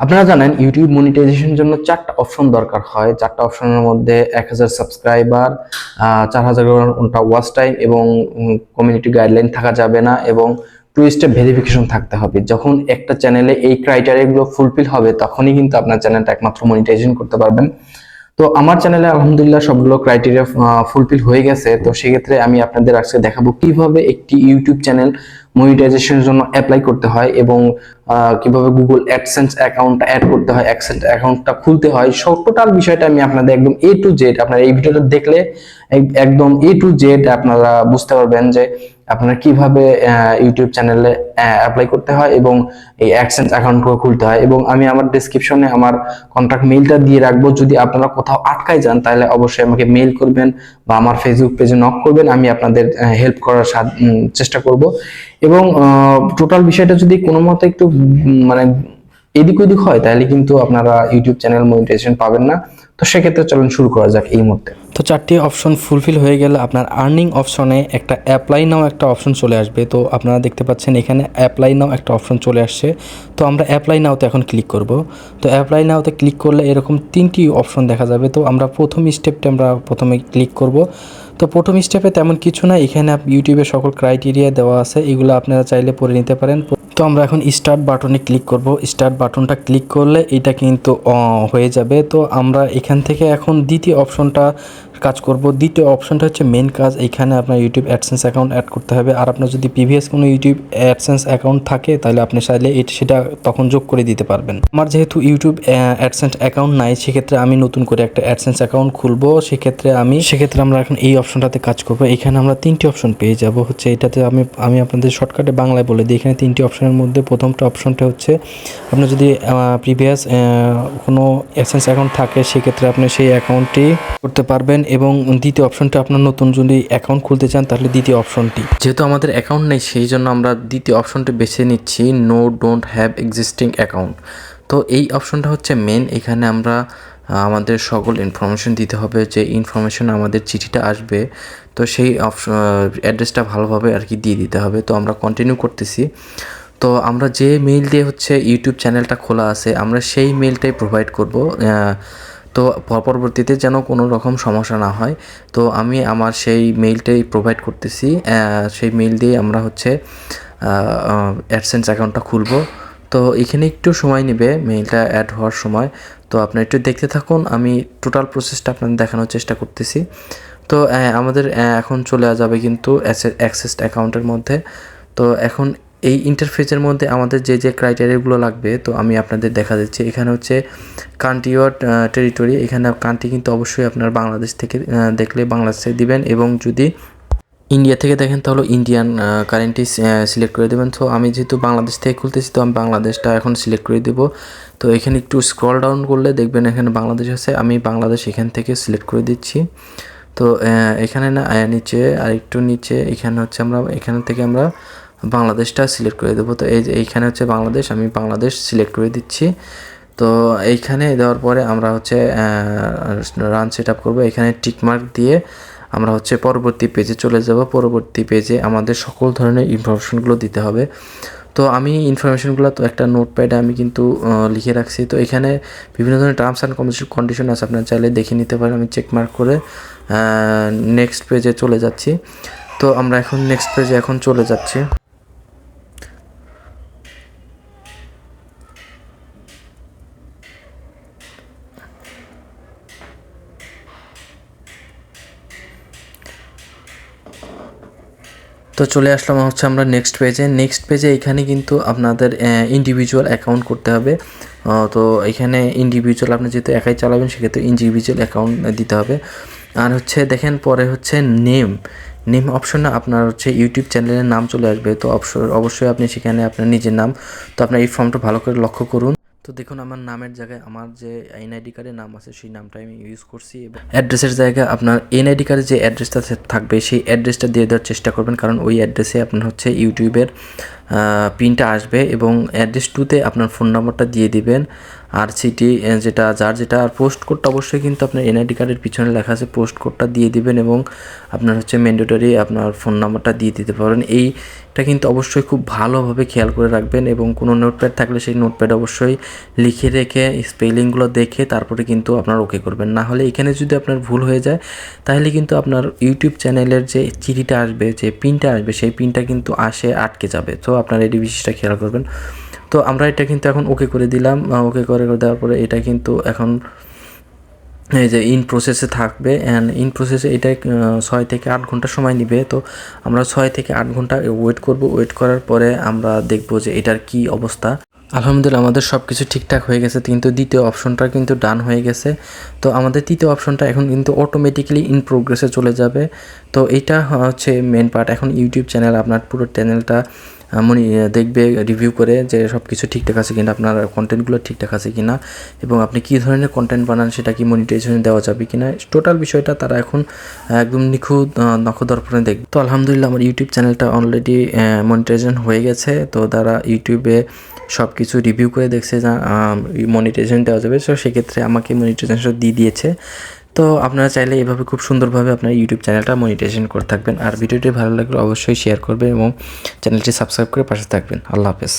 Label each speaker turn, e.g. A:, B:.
A: আপনারা জানেন YouTube monetization জন্য চারটা অপশন দরকার হয়। চারটা অপশনের মধ্যে এক হাজার সাবস্ক্রাইবার চার হাজার ঘণ্টা ওয়াচ টাইম এবং কমিউনিটি গাইডলাইন থাকা যাবে না এবং টু স্টেপ ভেরিফিকেশন থাকতে হবে। যখন একটা চ্যানেলে এই ক্রাইটেরিয়াগুলো ফুলফিল হবে, তখনই কিন্তু আপনার চ্যানেলটা একমাত্র মনিটাইজেশন করতে পারবেন। তো আমার চ্যানেলে আলহামদুলিল্লাহ সবগুলো ক্রাইটেরিয়া ফুলফিল হয়ে গেছে। তো সেক্ষেত্রে আমি আপনাদের আজকে দেখাবো কীভাবে একটি ইউটিউব চ্যানেল মনিটাইজেশনের জন্য অ্যাপ্লাই করতে হয় এবং কীভাবে গুগল অ্যাডসেন্স অ্যাকাউন্টটা অ্যাড করতে হয় অ্যাডসেন্স অ্যাকাউন্টটা খুলতে হয়, সব টোটাল বিষয়টা আমি আপনাদের একদম এ টু জেড আপনারা এই ভিডিওটা দেখলে একদম এ টু জেড আপনারা বুঝতে পারবেন যে আপনারা কীভাবে ইউটিউব চ্যানেলে অ্যাপ্লাই করতে হয় এবং এই অ্যাডসেন্স অ্যাকাউন্ট খুলতে হয় এবং আমি আমার ডেসক্রিপশনে আমার কন্ট্যাক্ট মেইলটা দিয়ে রাখব। যদি আপনারা কোথাও আটকায় যান, তাহলে অবশ্যই আমাকে মেইল করবেন বা আমার ফেসবুক পেজে নক করবেন, আমি আপনাদের হেল্প করার চেষ্টা করব। এবং টোটাল বিষয়টা যদি কোনো মতে একটু মানে এদিক ওদিক হয়, তাহলে কিন্তু আপনারা ইউটিউব চ্যানেল মনিটাইজেশন পাবেন না। তো সেক্ষেত্রে চলুন শুরু করা যাক এই মুহূর্তে।
B: তো চারটি অপশন ফুলফিল হয়ে গেলে আপনার আর্নিং অপশনে একটা অ্যাপ্লাই নাও একটা অপশন চলে আসবে। তো আপনারা দেখতে পাচ্ছেন এখানে অ্যাপ্লাই নাও একটা অপশন চলে আসছে। তো আমরা অ্যাপ্লাই নাওতে এখন ক্লিক করব। তো অ্যাপ্লাই নাওতে ক্লিক করলে এরকম তিনটি অপশন দেখা যাবে। তো আমরা প্রথম স্টেপটা আমরা প্রথমে ক্লিক করব। তো প্রথম স্টেপে তেমন কিছু না, এখানে ইউটিউবে সকল ক্রাইটেরিয়া দেওয়া আছে, এগুলো আপনারা চাইলে পড়ে নিতে পারেন। তো আমরা এখন স্টার্ট বাটনে ক্লিক করব। স্টার্ট বাটনটা ক্লিক করলে এটা কিন্তু হয়ে যাবে। তো আমরা এখান থেকে এখন দ্বিতীয় অপশনটা কাজ করব। দ্বিতীয় অপশনটা হচ্ছে মেন কাজ। এখানে আপনার ইউটিউব অ্যাডসেন্স অ্যাকাউন্ট অ্যাড করতে হবে। আর আপনার যদি প্রিভিয়াস কোনো ইউটিউব অ্যাডসেন্স অ্যাকাউন্ট থাকে, তাহলে আপনি চাইলে এটা সেটা তখন যোগ করে দিতে পারবেন। আমার যেহেতু ইউটিউব অ্যাডসেন্স অ্যাকাউন্ট নাই, সেক্ষেত্রে আমি নতুন করে একটা অ্যাডসেন্স অ্যাকাউন্ট খুলবো। সেক্ষেত্রে আমি, সেক্ষেত্রে আমরা এখন এই অপশনটাতে কাজ করব। এখানে আমরা তিনটি অপশন পেয়ে যাব। হচ্ছে এটাতে আমি আমি আপনাদের শর্টকাটে বাংলায় বলে দিই। এখানে তিনটি অপশনের মধ্যে প্রথমটা অপশনটা হচ্ছে, আপনার যদি প্রিভিয়াস কোনো অ্যাডসেন্স অ্যাকাউন্ট থাকে, সেক্ষেত্রে আপনি সেই অ্যাকাউন্টটি করতে পারবেন। এবং দ্বিতীয় অপশনটা আপনার নতুন যদি অ্যাকাউন্ট খুলতে চান, তাহলে দ্বিতীয় অপশনটি যেহেতু আমাদের অ্যাকাউন্ট নেই, সেই জন্য আমরা দ্বিতীয় অপশনটি বেছে নিচ্ছি no don't have existing account তো এই অপশনটা হচ্ছে মেন এখানে আমরা আমাদের সকল ইনফরমেশন দিতে হবে যে ইনফরমেশন আমাদের চিঠিটা আসবে। তো সেই অ্যাড্রেসটা ভালোভাবে আর কি দিয়ে দিতে হবে। তো আমরা কন্টিনিউ করতেছি। তো আমরা যে মেইল দিয়ে হচ্ছে ইউটিউব চ্যানেলটা খোলা আছে, আমরা সেই মেইলটাই প্রোভাইড করব। তো পরবর্তীতে যেন কোনো রকম সমস্যা না হয়। তো আমি আমার সেই মেইলটাই প্রোভাইড করতেছি। সেই মেইল দিয়ে আমরা হচ্ছে অ্যাডসেন্স অ্যাকাউন্টটা খুলবো। তো এখানে একটু সময় নেবে মেইলটা অ্যাড হওয়ার সময়। তো আপনি একটু দেখতে থাকুন, আমি টোটাল প্রসেসটা আপনাদের দেখানোর চেষ্টা করতেছি। তো আমাদের এখন চলে যাবে কিন্তু অ্যাক্সেস অ্যাকাউন্টের মধ্যে। তো এখন এই ইন্টারফেসের মধ্যে আমাদের যে যে ক্রাইটেরিয়াগুলো লাগবে, তো আমি আপনাদের দেখা দিচ্ছি। এখানে হচ্ছে কান্ট্রি টেরিটরি এখানে কান্ট্রি কিন্তু অবশ্যই আপনার বাংলাদেশ থেকে দেখলে বাংলাদেশে দিবেন এবং যদি ইন্ডিয়া থেকে দেখেন তাহলে ইন্ডিয়ান কারেন্টই সিলেক্ট করে দেবেন। তো আমি যেহেতু বাংলাদেশ থেকে খুলতেছি, তো আমি বাংলাদেশটা এখন সিলেক্ট করে দেবো। তো এখানে একটু স্ক্রল ডাউন করলে দেখবেন এখানে বাংলাদেশ আছে, আমি বাংলাদেশ এখান থেকে সিলেক্ট করে দিচ্ছি। তো এখানে না নিচে আর একটু নিচে, এখানে হচ্ছে আমরা, এখান থেকে আমরা বাংলাদেশটা সিলেক্ট করে দেবো। তো এই এইখানে হচ্ছে বাংলাদেশ, আমি বাংলাদেশ সিলেক্ট করে দিচ্ছি। তো এইখানে দেওয়ার পরে আমরা হচ্ছে রান সেট আপ করব। এখানে টিকমার্ক দিয়ে আমরা হচ্ছে পরবর্তী পেজে চলে যাব। পরবর্তী পেজে আমাদের সকল ধরনের ইনফরমেশনগুলো দিতে হবে। তো আমি ইনফরমেশনগুলো তো একটা নোটপ্যাডে আমি কিন্তু লিখে রাখছি। তো এখানে বিভিন্ন ধরনের টার্মস অ্যান্ড কন্ডিশন কন্ডিশন আছে। আপনার চাইলে দেখে নিতে পারেন। আমি চেক মার্ক করে নেক্সট পেজে চলে যাচ্ছি। তো আমরা এখন নেক্সট পেজে এখন চলে যাচ্ছি। তো চলে আসলাম হচ্ছে আমরা নেক্সট পেজে নেক্সট পেজে এখানে কিন্তু আপনাদের ইন্ডিভিজুয়াল অ্যাকাউন্ট করতে হবে। তো এখানে ইন্ডিভিজুয়াল আপনি যেহেতু একাই চালাবেন, সেক্ষেত্রে ইন্ডিভিজুয়াল অ্যাকাউন্ট দিতে হবে। আর হচ্ছে দেখেন, পরে হচ্ছে নেম নেম অপশনে আপনার হচ্ছে ইউটিউব চ্যানেলের নাম চলে আসবে। তো অবশ্যই আপনি সেখানে আপনার নিজের নাম, তো আপনার এই ফর্মটা ভালো করে লক্ষ্য করুন। তো দেখুন, আমার নামের জায়গায় আমার যে এনআইডি কার্ডের নাম আছে, সেই নামটা আমি ইউজ করছি এবং অ্যাড্রেসের জায়গায় আপনার এনআইডি কার্ডের যে অ্যাড্রেসটা থাকবে, সেই অ্যাড্রেসটা দিয়ে দেওয়ার চেষ্টা করবেন। কারণ ওই অ্যাড্রেসে আপনার হচ্ছে ইউটিউবের
A: পিনটা আসবে এবং অ্যাড্রেস টুতে আপনার ফোন নাম্বারটা দিয়ে দিবেন। আর সিটি যেটা, যার যেটা আর পোস্ট কোডটা অবশ্যই কিন্তু আপনার এনআইডি কার্ডের পিছনে লেখা আছে পোস্ট কোডটা দিয়ে দিবেন এবং আপনার হচ্ছে ম্যান্ডেটরি আপনার ফোন নাম্বারটা দিয়ে দিতে পারেন এইটা কিন্তু অবশ্যই খুব ভালোভাবে খেয়াল করে রাখবেন এবং কোনো নোটপ্যাড থাকলে সেই নোটপ্যাড অবশ্যই লিখে রেখে স্পেলিংগুলো দেখে তারপরে কিন্তু আপনার ওকে করবেন। না হলে এখানে যদি আপনার ভুল হয়ে যায়, তাহলে কিন্তু আপনার ইউটিউব চ্যানেলের যে চিঠিটা আসবে, যে পিনটা আসবে, সেই পিনটা কিন্তু আসে আটকে যাবে। তো আপনার এই বিশেষটা খেয়াল করবেন। তো আমরা এটা কিন্তু এখন ওকে করে দিলাম। ওকে করে দেওয়ার পরে এটা কিন্তু এখন এই যে ইন প্রসেসে থাকবে। অ্যান্ড ইন প্রসেসে এটা ছয় থেকে আট ঘণ্টা সময় নেবে। তো আমরা ছয় থেকে আট ঘণ্টা ওয়েট করব। ওয়েট করার পরে আমরা দেখব যে এটার কি অবস্থা। আলহামদুলিল্লাহ, আমাদের সব কিছু ঠিকঠাক হয়ে গেছে। কিন্তু দ্বিতীয় অপশনটা কিন্তু ডান হয়ে গেছে। তো আমাদের তৃতীয় অপশনটা এখন কিন্তু অটোমেটিক্যালি ইন প্রোগ্রেসে চলে যাবে। তো এটা হচ্ছে মেন পার্ট এখন ইউটিউব চ্যানেল আপনার পুরো চ্যানেলটা মনি দেখবে রিভিউ করে যে সব কিছু ঠিকঠাক আছে কিনা, আপনার কন্টেন্টগুলো ঠিকঠাক আছে কিনা, এবং আপনি কী ধরনের কন্টেন্ট বানান, সেটা কি মনিটাইজেশন দেওয়া যাবে কিনা টোটাল বিষয়টা তারা এখন একদম নিখুঁত নখদর্পণে দেখবে। তো আলহামদুলিল্লাহ আমার ইউটিউব চ্যানেলটা অলরেডি মনিটাইজেশন হয়ে গেছে, তো তারা ইউটিউবে সব কিছু রিভিউ করে দেখছে, যা মনিটাইজেশন দেওয়া যাবে সো সেক্ষেত্রে আমাকে মনিটাইজেশন দিয়ে দিয়েছে। তো আপনারা চাইলে এভাবে খুব সুন্দরভাবে আপনার ইউটিউব চ্যানেলটা মনিটাইজেশন করে থাকবেন। আর ভিডিওটি ভালো লাগলে অবশ্যই শেয়ার করবেন এবং চ্যানেলটি সাবস্ক্রাইব করে পাশে থাকবেন। আল্লাহ হাফেজ।